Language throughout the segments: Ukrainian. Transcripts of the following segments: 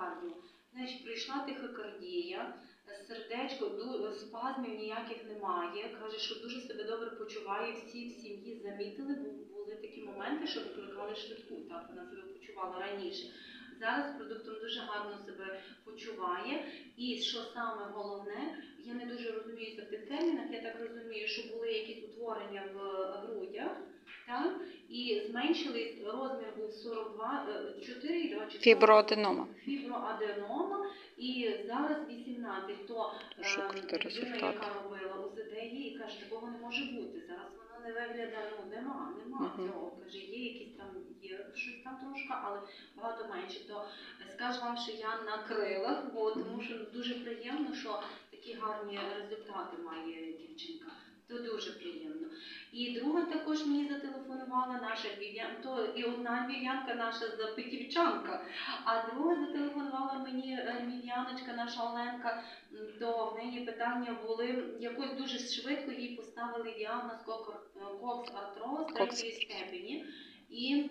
кардіо. Значить, прийшла тихокардія, сердечко, спазмів ніяких немає. Каже, що дуже себе добре почуває. Всі в сім'ї замітили, бо були такі моменти, що викликали швидку. Так вона себе почувала раніше. Зараз продуктом дуже гарно себе почуває. І що саме головне, я не дуже розуміюся в тих термінах. Я так розумію, що були якісь утворення в грудях, так? І зменшили розмір був 42, е, 4 чи 4? Фіброаденома, і зараз 18, то е, людина, результат. яка робила УЗД, їй каже, такого не може бути. Зараз воно не виглядає, ну нема, нема Мгм. цього. Каже, є якісь там, є щось там трошки, але багато менше. То скажу вам, що я на крилах, бо тому що дуже приємно, що такі гарні результати має дівчинка. То дуже приємно. І друга також мені зателефонувала наша львів'янка, то і одна львів'янка наша запитівчанка, а друга мені е, львів'яночка, наша Оленка, то в неї питання були, якось дуже швидко їй поставили діагноз кокс-артроз третьої степені. І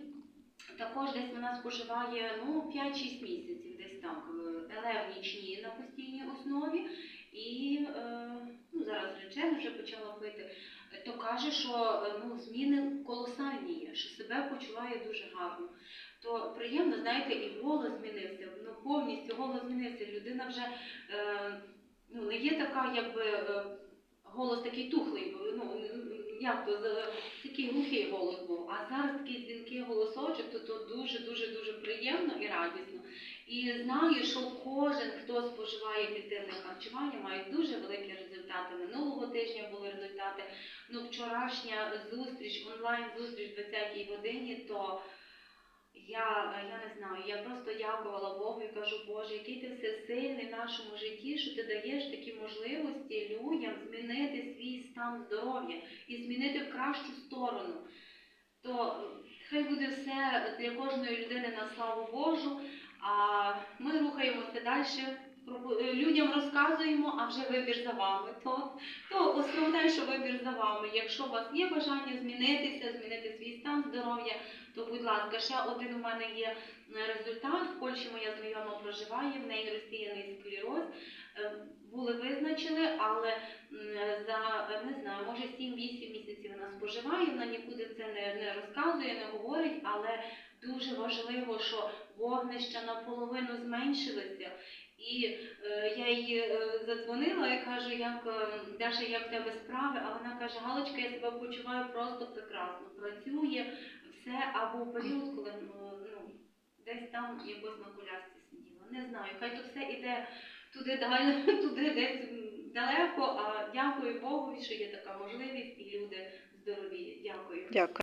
також десь вона споживає ну, 5-6 місяців, десь так, е, елевнічні на постійній основі. І е, ну, зараз рече вже почала пити. То каже, що е, ну, зміни колосальні є, що себе почуває дуже гарно. То приємно, знаєте, і голос змінився. Ну повністю голос змінився. Людина вже е, ну, не є така, якби е, голос такий тухлий. Ну як то такий глухий голос був. А зараз такий дзвінкий голосочок, то, то дуже дуже приємно і радісно. І знаю, що кожен, хто споживає підтримне харчування, має дуже великі результати. Минулого тижня були результати. Ну, вчорашня зустріч, онлайн зустріч в 20-й годині, то я, я не знаю, я просто дякувала Богу і кажу, Боже, який ти всесильний в нашому житті, що ти даєш такі можливості людям змінити свій стан здоров'я і змінити в кращу сторону. То хай буде все для кожної людини на славу Божу, а ми рухаємося далі. Е, Людям розказуємо, а вже вибір за вами. То, то основне, що вибір за вами. Якщо у вас є бажання змінитися, змінити свій стан здоров'я, то будь ласка, ще один у мене є результат. В Польщі моя знайома проживає, в неї розсіяний склероз. Е, Були визначили, але за не знаю, може 7-8 місяців вона споживає. Вона нікуди це не, не розказує, не говорить, але дуже важливо, що вогнища наполовину зменшилися. І е, я їй е, задзвонила і кажу, як е, Даша, як в тебе справи? А вона каже, Галочка, я себе почуваю просто прекрасно. Працює все, а був період, коли ну, ну, десь там якось на колясці сиділа. Не знаю, хай то все іде туди далі, туди десь далеко. А дякую Богу, що є така можливість, і люди здорові. Дякую. Дякую.